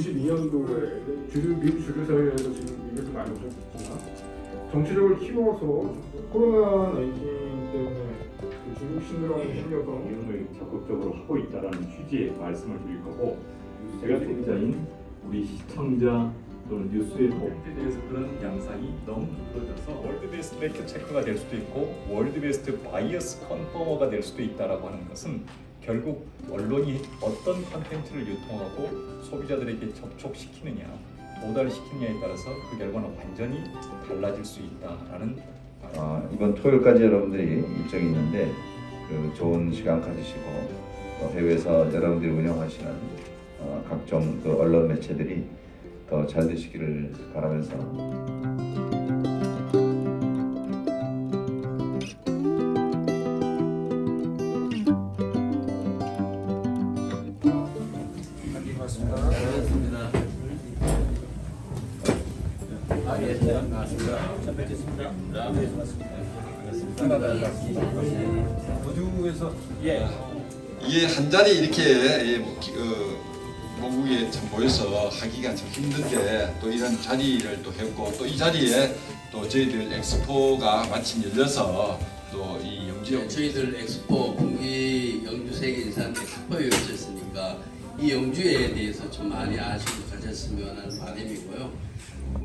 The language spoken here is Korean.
92년도에 주류, 미국 주류사회에서 지금 이것도 많이 오셨지만 정치적으로 키워서 코로나 19 때문에 그 중국 신드롬이 생겨서 이름을 적극적으로 하고 있다라는 취지의 말씀을 드릴 거고 제가 소비자인 우리 시청자 또는 뉴스의 홈에 대해서 그런 양상이 너무 두드러져서 월드 베스트 팩트 체크가 될 수도 있고 월드 베스트 바이어스 컨퍼머가 될 수도 있다라고 하는 것은 결국 언론이 어떤 컨텐츠를 유통하고 소비자들에게 접촉시키느냐 도달시키느냐에 따라서 그 결과는 완전히 달라질 수 있다라는 어, 이번 토요일까지 여러분들이 일정이 있는데 그 좋은 시간 가지시고 또 해외에서 여러분들이 운영하시는 어, 각종 그 언론 매체들이 더 잘 되시기를 바라면서 이게 한 자리 이렇게 예, 뭐, 기- 어, 모국에 참 모여서 하기가 참 힘든데 또 이런 자리를 또 했고 또 이 자리에 또 저희들 엑스포가 마침 열려서 또 이 영지역 네, 저희들 엑스포 공기 영주 세계 인산 엑스포에 오셨으니까 이 영주에 대해서 좀 많이 아시고 가셨으면 하는 바람이고요.